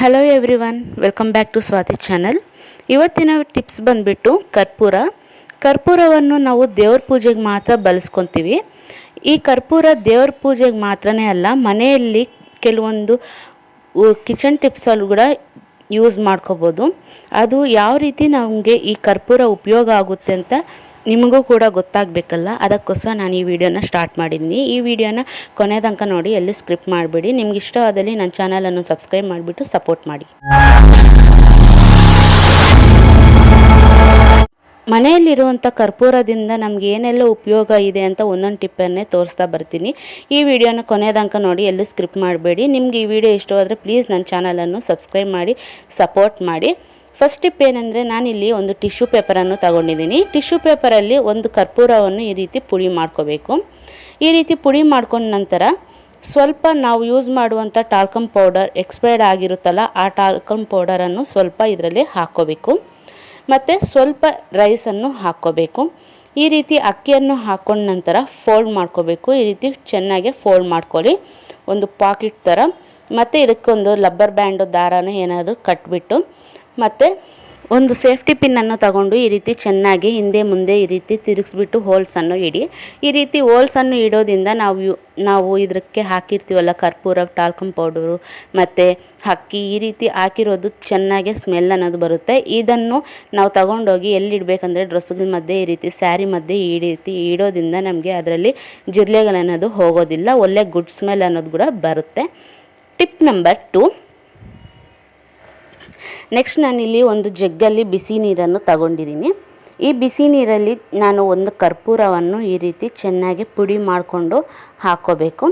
Hello every one welcome back to Swathi channel ಇವತ್ತಿನ tips ಬಂದುಬಿಟ್ಟು ಕರ್ಪೂರ. ಕರ್ಪೂರವನ್ನು ನಾವು ದೇವ್ರ ಪೂಜೆಗೆ ಮಾತ್ರ ಬಳಸ್ಕೊತೀವಿ. ಈ ಕರ್ಪೂರ ದೇವ್ರ ಪೂಜೆಗೆ ಮಾತ್ರನೇ ಅಲ್ಲ, ಮನೆಯಲ್ಲಿ ಕೆಲವೊಂದು ಕಿಚನ್ ಟಿಪ್ಸಲ್ಲೂ ಕೂಡ ಯೂಸ್ ಮಾಡ್ಕೋಬೋದು. ಅದು ಯಾವ ರೀತಿ ನಮಗೆ ಈ ಕರ್ಪೂರ ಉಪಯೋಗ ಆಗುತ್ತೆ ಅಂತ ನಿಮಗೂ ಕೂಡ ಗೊತ್ತಾಗಬೇಕಲ್ಲ, ಅದಕ್ಕೋಸ್ಕರ ನಾನು ಈ ವಿಡಿಯೋನ ಸ್ಟಾರ್ಟ್ ಮಾಡಿದ್ದೀನಿ. ಈ ವಿಡಿಯೋನ ಕೊನೆ ತನಕ ನೋಡಿ, ಎಲ್ಲಿ ಸ್ಕ್ರಿಪ್ಟ್ ಮಾಡಿಬಿಡಿ. ನಿಮ್ಗೆ ಇಷ್ಟವಾದಲ್ಲಿ ನನ್ನ ಚಾನಲನ್ನು ಸಬ್ಸ್ಕ್ರೈಬ್ ಮಾಡಿಬಿಟ್ಟು ಸಪೋರ್ಟ್ ಮಾಡಿ. ಮನೆಯಲ್ಲಿರುವಂಥ ಕರ್ಪೂರದಿಂದ ನಮ್ಗೆ ಏನೆಲ್ಲ ಉಪಯೋಗ ಇದೆ ಅಂತ ಒಂದೊಂದು ಟಿಪ್ಪನ್ನೇ ತೋರಿಸ್ತಾ ಬರ್ತೀನಿ. ಈ ವಿಡಿಯೋನ ಕೊನೆ ತನಕ ನೋಡಿ, ಎಲ್ಲಿ ಸ್ಕ್ರಿಪ್ಟ್ ಮಾಡಬೇಡಿ. ನಿಮ್ಗೆ ಈ ವಿಡಿಯೋ ಇಷ್ಟವಾದರೆ ಪ್ಲೀಸ್ ನನ್ನ ಚಾನಲನ್ನು ಸಬ್ಸ್ಕ್ರೈಬ್ ಮಾಡಿ, ಸಪೋರ್ಟ್ ಮಾಡಿ. ಫಸ್ಟ್ ಟಿಪ್ ಏನಂದರೆ ನಾನಿಲ್ಲಿ ಒಂದು ಟಿಶ್ಯೂ ಪೇಪರನ್ನು ತಗೊಂಡಿದ್ದೀನಿ. ಟಿಶ್ಯೂ ಪೇಪರಲ್ಲಿ ಒಂದು ಕರ್ಪೂರವನ್ನು ಈ ರೀತಿ ಪುಡಿ ಮಾಡ್ಕೋಬೇಕು. ಈ ರೀತಿ ಪುಡಿ ಮಾಡ್ಕೊಂಡ ನಂತರ ಸ್ವಲ್ಪ ನಾವು ಯೂಸ್ ಮಾಡುವಂಥ ಟಾಲ್ಕಮ್ ಪೌಡರ್ ಎಕ್ಸ್ಪೈರ್ಡ್ ಆಗಿರುತ್ತಲ್ಲ, ಆ ಟಾಲ್ಕಮ್ ಪೌಡರನ್ನು ಸ್ವಲ್ಪ ಇದರಲ್ಲಿ ಹಾಕ್ಕೋಬೇಕು ಮತ್ತು ಸ್ವಲ್ಪ ರೈಸನ್ನು ಹಾಕ್ಕೋಬೇಕು ಈ ರೀತಿ ಅಕ್ಕಿಯನ್ನು ಹಾಕೊಂಡ ನಂತರ ಫೋಲ್ಡ್ ಮಾಡ್ಕೋಬೇಕು. ಈ ರೀತಿ ಚೆನ್ನಾಗಿ ಫೋಲ್ಡ್ ಮಾಡ್ಕೊಳ್ಳಿ. ಒಂದು ಪಾಕೆಟ್ ಥರ. ಮತ್ತು ಇದಕ್ಕೊಂದು ಲಬ್ಬರ್ ಬ್ಯಾಂಡು ದಾರನೂ ಏನಾದರೂ ಕಟ್ಬಿಟ್ಟು ಮತ್ತು ಒಂದು ಸೇಫ್ಟಿ ಪಿನ್ನನ್ನು ತಗೊಂಡು ಈ ರೀತಿ ಚೆನ್ನಾಗಿ ಹಿಂದೆ ಮುಂದೆ ಈ ರೀತಿ ತಿರುಗಿಸ್ಬಿಟ್ಟು ಹೋಲ್ಸನ್ನು ಇಡಿ. ಈ ರೀತಿ ಹೋಲ್ಸನ್ನು ಇಡೋದ್ರಿಂದ ನಾವು ನಾವು ಇದಕ್ಕೆ ಹಾಕಿರ್ತೀವಲ್ಲ, ಕರ್ಪೂರ ಟಾಲ್ಕಮ್ ಪೌಡರು ಮತ್ತು ಅಕ್ಕಿ, ಈ ರೀತಿ ಹಾಕಿರೋದು ಚೆನ್ನಾಗೆ ಸ್ಮೆಲ್ ಅನ್ನೋದು ಬರುತ್ತೆ. ಇದನ್ನು ನಾವು ತಗೊಂಡೋಗಿ ಎಲ್ಲಿಡಬೇಕಂದ್ರೆ ಡ್ರೆಸ್ಗಳ ಮಧ್ಯೆ, ಈ ರೀತಿ ಸ್ಯಾರಿ ಮಧ್ಯೆ ಈ ರೀತಿ ಇಡೋದ್ರಿಂದ ನಮಗೆ ಅದರಲ್ಲಿ ಜಿರ್ಲೆಗಳನ್ನೋದು ಹೋಗೋದಿಲ್ಲ, ಒಳ್ಳೆ ಗುಡ್ ಸ್ಮೆಲ್ ಅನ್ನೋದು ಕೂಡ ಬರುತ್ತೆ. ಟಿಪ್ ನಂಬರ್ ಟು ನೆಕ್ಸ್ಟ್ ನಾನಿಲ್ಲಿ ಒಂದು ಜಗ್ಗಲ್ಲಿ ಬಿಸಿ ನೀರನ್ನು ತಗೊಂಡಿದ್ದೀನಿ. ಈ ಬಿಸಿ ನೀರಲ್ಲಿ ನಾನು ಒಂದು ಕರ್ಪೂರವನ್ನು ಈ ರೀತಿ ಚೆನ್ನಾಗಿ ಪುಡಿ ಮಾಡಿಕೊಂಡು ಹಾಕೋಬೇಕು.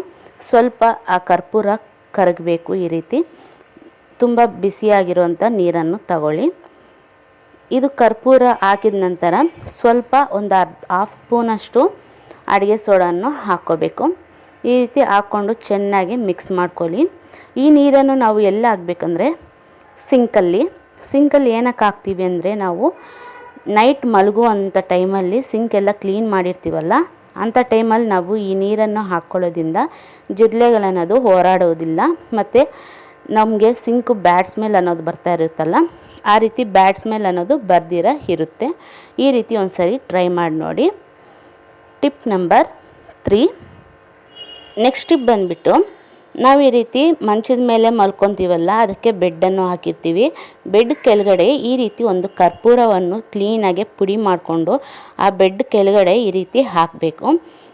ಸ್ವಲ್ಪ ಆ ಕರ್ಪೂರ ಕರಗಬೇಕು ಈ ರೀತಿ. ತುಂಬ ಬಿಸಿಯಾಗಿರುವಂಥ ನೀರನ್ನು ತಗೊಳ್ಳಿ. ಇದು ಕರ್ಪೂರ ಹಾಕಿದ ನಂತರ ಸ್ವಲ್ಪ ಒಂದು ಅರ್ಧ ಹಾಫ್ ಸ್ಪೂನಷ್ಟು ಅಡುಗೆ ಸೋಡನ್ನು ಹಾಕ್ಕೋಬೇಕು ಈ ರೀತಿ ಹಾಕ್ಕೊಂಡು ಚೆನ್ನಾಗಿ ಮಿಕ್ಸ್ ಮಾಡ್ಕೊಳ್ಳಿ. ಈ ನೀರನ್ನು ನಾವು ಎಲ್ಲ ಹಾಕ್ಬೇಕಂದ್ರೆ ಸಿಂಕಲ್ಲಿ. ಸಿಂಕಲ್ಲಿ ಏನಕ್ಕೆ ಹಾಕ್ತೀವಿ ಅಂದರೆ ನಾವು ನೈಟ್ ಮಲಗುವಂಥ ಟೈಮಲ್ಲಿ ಎಲ್ಲ ಕ್ಲೀನ್ ಮಾಡಿರ್ತೀವಲ್ಲ, ಅಂಥ ಟೈಮಲ್ಲಿ ನಾವು ಈ ನೀರನ್ನು ಹಾಕ್ಕೊಳ್ಳೋದ್ರಿಂದ ಜಿರ್ಲೆಗಳನ್ನೋದು ಹೋರಾಡೋದಿಲ್ಲ, ಮತ್ತು ನಮಗೆ ಸಿಂಕು ಬ್ಯಾಡ್ ಸ್ಮೆಲ್ ಅನ್ನೋದು ಬರ್ತಾ ಇರುತ್ತಲ್ಲ, ಆ ರೀತಿ ಬ್ಯಾಡ್ ಸ್ಮೆಲ್ ಅನ್ನೋದು ಬರ್ದಿರ ಇರುತ್ತೆ. ಈ ರೀತಿ ಒಂದು ಸರಿ ಟ್ರೈ ಮಾಡಿ ನೋಡಿ. Tip number three. Next tip ಬಂದುಬಿಟ್ಟು ನಾವು ಈ ರೀತಿ ಮಂಚದ ಮೇಲೆ ಮಲ್ಕೊತೀವಲ್ಲ, ಅದಕ್ಕೆ ಬೆಡ್ಡನ್ನು ಹಾಕಿರ್ತೀವಿ. ಬೆಡ್ ಕೆಳಗಡೆ ಈ ರೀತಿ ಒಂದು ಕರ್ಪೂರವನ್ನು ಕ್ಲೀನಾಗಿ ಪುಡಿ ಮಾಡಿಕೊಂಡು ಆ ಬೆಡ್ ಕೆಳಗಡೆ ಈ ರೀತಿ ಹಾಕಬೇಕು.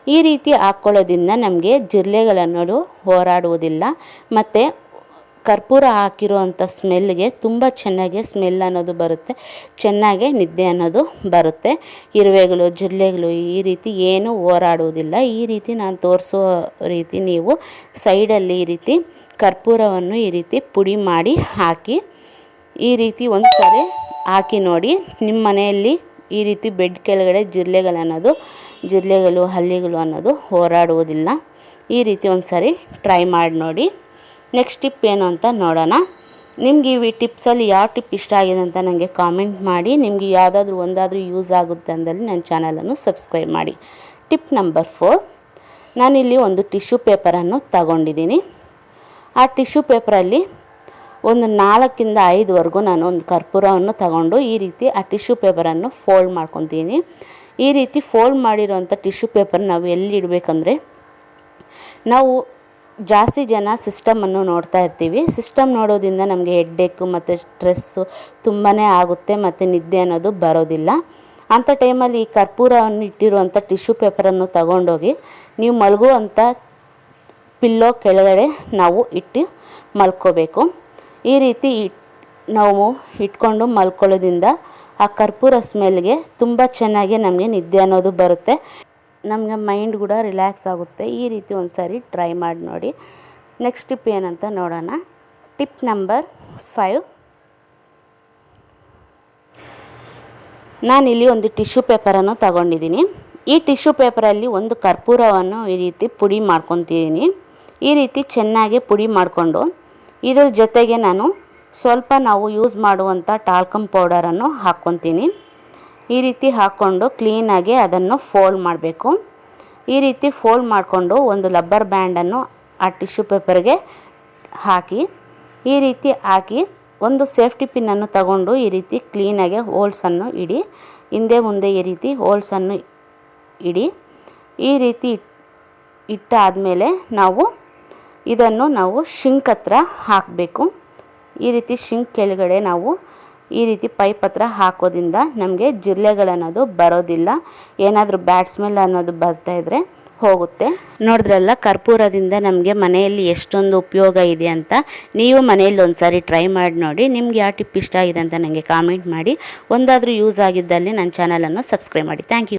ಈ ರೀತಿ ಹಾಕ್ಕೊಳ್ಳೋದ್ರಿಂದ ನಮಗೆ ಜಿರಳೆಗಳನ್ನೋದು ಹೋರಾಡುವುದಿಲ್ಲ. ಮತ್ತು ಕರ್ಪೂರ ಹಾಕಿರುವಂಥ ಸ್ಮೆಲ್ಗೆ ತುಂಬ ಚೆನ್ನಾಗಿ ಸ್ಮೆಲ್ ಅನ್ನೋದು ಬರುತ್ತೆ, ಚೆನ್ನಾಗೆ ನಿದ್ದೆ ಅನ್ನೋದು ಬರುತ್ತೆ. ಇರುವೆಗಳು, ಜಿಲ್ಲೆಗಳು ಈ ರೀತಿ ಏನೂ ಹೋರಾಡುವುದಿಲ್ಲ. ಈ ರೀತಿ ನಾನು ತೋರಿಸೋ ರೀತಿ ನೀವು ಸೈಡಲ್ಲಿ ಈ ರೀತಿ ಕರ್ಪೂರವನ್ನು ಈ ರೀತಿ ಪುಡಿ ಮಾಡಿ ಹಾಕಿ, ಈ ರೀತಿ ಒಂದು ಸಾರಿ ಹಾಕಿ ನೋಡಿ. ನಿಮ್ಮ ಮನೆಯಲ್ಲಿ ಈ ರೀತಿ ಬೆಡ್ ಕೆಳಗಡೆ ಜಿರ್ಲೆಗಳನ್ನೋದು ಜಿರಳೆಗಳು ಹಲ್ಲಿಗಳು ಅನ್ನೋದು ಹೋರಾಡುವುದಿಲ್ಲ. ಈ ರೀತಿ ಒಂದು ಸಾರಿ ಟ್ರೈ ಮಾಡಿ ನೋಡಿ. ನೆಕ್ಸ್ಟ್ ಟಿಪ್ ಏನು ಅಂತ ನೋಡೋಣ. ನಿಮ್ಗೆ ಈ ಟಿಪ್ಸಲ್ಲಿ ಯಾವ ಟಿಪ್ ಇಷ್ಟ ಆಗಿದೆ ಅಂತ ನನಗೆ ಕಾಮೆಂಟ್ ಮಾಡಿ. ನಿಮಗೆ ಯಾವುದಾದ್ರೂ ಒಂದಾದರೂ ಯೂಸ್ ಆಗುತ್ತೆ ಅಂದಲ್ಲಿ ನನ್ನ ಚಾನಲನ್ನು ಸಬ್ಸ್ಕ್ರೈಬ್ ಮಾಡಿ. ಟಿಪ್ ನಂಬರ್ ಫೋರ್ ನಾನಿಲ್ಲಿ ಒಂದು ಟಿಶ್ಯೂ ಪೇಪರನ್ನು ತಗೊಂಡಿದ್ದೀನಿ. ಆ ಟಿಶ್ಯೂ ಪೇಪರಲ್ಲಿ ಒಂದು ನಾಲ್ಕಿಂದ ಐದುವರೆಗೂ ನಾನು ಒಂದು ಕರ್ಪೂರವನ್ನು ತಗೊಂಡು ಈ ರೀತಿ ಆ ಟಿಶ್ಯೂ ಪೇಪರನ್ನು ಫೋಲ್ಡ್ ಮಾಡ್ಕೊತೀನಿ. ಈ ರೀತಿ ಫೋಲ್ಡ್ ಮಾಡಿರೋಂಥ ಟಿಶ್ಯೂ ಪೇಪರ್ ನಾವು ಎಲ್ಲಿ ಇಡಬೇಕಂದ್ರೆ ನಾವು ಜಾಸ್ತಿ ಜನ ಸಿಸ್ಟಮನ್ನು ನೋಡ್ತಾ ಇರ್ತೀವಿ. ಸಿಸ್ಟಮ್ ನೋಡೋದ್ರಿಂದ ನಮಗೆ ಹೆಡ್ಡೇಕು ಮತ್ತು ಸ್ಟ್ರೆಸ್ಸು ತುಂಬಾ ಆಗುತ್ತೆ ಮತ್ತು ನಿದ್ದೆ ಅನ್ನೋದು ಬರೋದಿಲ್ಲ. ಅಂಥ ಟೈಮಲ್ಲಿ ಈ ಕರ್ಪೂರವನ್ನು ಇಟ್ಟಿರುವಂಥ ಟಿಶ್ಯೂ ಪೇಪರನ್ನು ತಗೊಂಡೋಗಿ ನೀವು ಮಲಗುವಂಥ ಪಿಲ್ಲೋ ಕೆಳಗಡೆ ನಾವು ಇಟ್ಟು ಮಲ್ಕೋಬೇಕು. ಈ ರೀತಿ ನಾವು ಇಟ್ಕೊಂಡು ಮಲ್ಕೊಳ್ಳೋದ್ರಿಂದ ಆ ಕರ್ಪೂರ ಸ್ಮೆಲ್ಗೆ ತುಂಬ ಚೆನ್ನಾಗಿ ನಮಗೆ ನಿದ್ದೆ ಅನ್ನೋದು ಬರುತ್ತೆ. ನಮಗೆ ಮೈಂಡ್ ಕೂಡ ರಿಲ್ಯಾಕ್ಸ್ ಆಗುತ್ತೆ. ಈ ರೀತಿ ಒಂದು ಸಾರಿ ಟ್ರೈ ಮಾಡಿ ನೋಡಿ. ನೆಕ್ಸ್ಟ್ ಟಿಪ್ ಏನಂತ ನೋಡೋಣ. Tip number five. ನಾನಿಲ್ಲಿ ಒಂದು ಟಿಶ್ಯೂ ಪೇಪರನ್ನು ತಗೊಂಡಿದ್ದೀನಿ. ಈ ಟಿಶ್ಯೂ ಪೇಪರಲ್ಲಿ ಒಂದು ಕರ್ಪೂರವನ್ನು ಈ ರೀತಿ ಪುಡಿ ಮಾಡ್ಕೊತಿದ್ದೀನಿ. ಈ ರೀತಿ ಚೆನ್ನಾಗಿ ಪುಡಿ ಮಾಡಿಕೊಂಡು ಇದರ ಜೊತೆಗೆ ನಾನು ಸ್ವಲ್ಪ ನಾವು ಯೂಸ್ ಮಾಡುವಂಥ ಟಾಲ್ಕಮ್ ಪೌಡರನ್ನು ಹಾಕ್ಕೊತೀನಿ. ಈ ರೀತಿ ಹಾಕ್ಕೊಂಡು ಕ್ಲೀನಾಗಿ ಅದನ್ನು ಫೋಲ್ಡ್ ಮಾಡಬೇಕು. ಈ ರೀತಿ ಫೋಲ್ಡ್ ಮಾಡಿಕೊಂಡು ಒಂದು ಲಬ್ಬರ್ ಬ್ಯಾಂಡನ್ನು ಆ ಟಿಶ್ಯೂ ಪೇಪರ್ಗೆ ಹಾಕಿ, ಈ ರೀತಿ ಹಾಕಿ ಒಂದು ಸೇಫ್ಟಿ ಪಿನ್ನನ್ನು ತಗೊಂಡು ಈ ರೀತಿ ಕ್ಲೀನಾಗೆ ಹೋಲ್ಸನ್ನು ಇಡಿ, ಹಿಂದೆ ಮುಂದೆ ಈ ರೀತಿ ಹೋಲ್ಸನ್ನು ಇಡಿ, ಈ ರೀತಿ ಇಟ್ಟಾದಮೇಲೆ ನಾವು ಇದನ್ನು ನಾವು ಶಿಂಕ್ ಹತ್ರ ಹಾಕಬೇಕು. ಈ ರೀತಿ ಶಿಂಕ್ ಕೆಳಗಡೆ ನಾವು ಈ ರೀತಿ ಪೈಪ್ ಹತ್ರ ಹಾಕೋದ್ರಿಂದ ನಮಗೆ ಜಿರಳೆಗಳನ್ನೋದು ಬರೋದಿಲ್ಲ. ಏನಾದರೂ ಬ್ಯಾಡ್ ಸ್ಮೆಲ್ ಅನ್ನೋದು ಬರ್ತಾ ಇದ್ದರೆ ಹೋಗುತ್ತೆ. ನೋಡಿದ್ರಲ್ಲ, ಕರ್ಪೂರದಿಂದ ನಮಗೆ ಮನೆಯಲ್ಲಿ ಎಷ್ಟೊಂದು ಉಪಯೋಗ ಇದೆ ಅಂತ ನೀವು ಮನೆಯಲ್ಲಿ ಒಂದು ಸಾರಿ ಟ್ರೈ ಮಾಡಿ ನೋಡಿ. ನಿಮ್ಗೆ ಯಾವ ಟಿಪ್ ಇಷ್ಟ ಆಗಿದೆ ಅಂತ ನನಗೆ ಕಾಮೆಂಟ್ ಮಾಡಿ. ಒಂದಾದರೂ ಯೂಸ್ ಆಗಿದ್ದಲ್ಲಿ ನನ್ನ ಚಾನಲನ್ನು ಸಬ್ಸ್ಕ್ರೈಬ್ ಮಾಡಿ. Thank you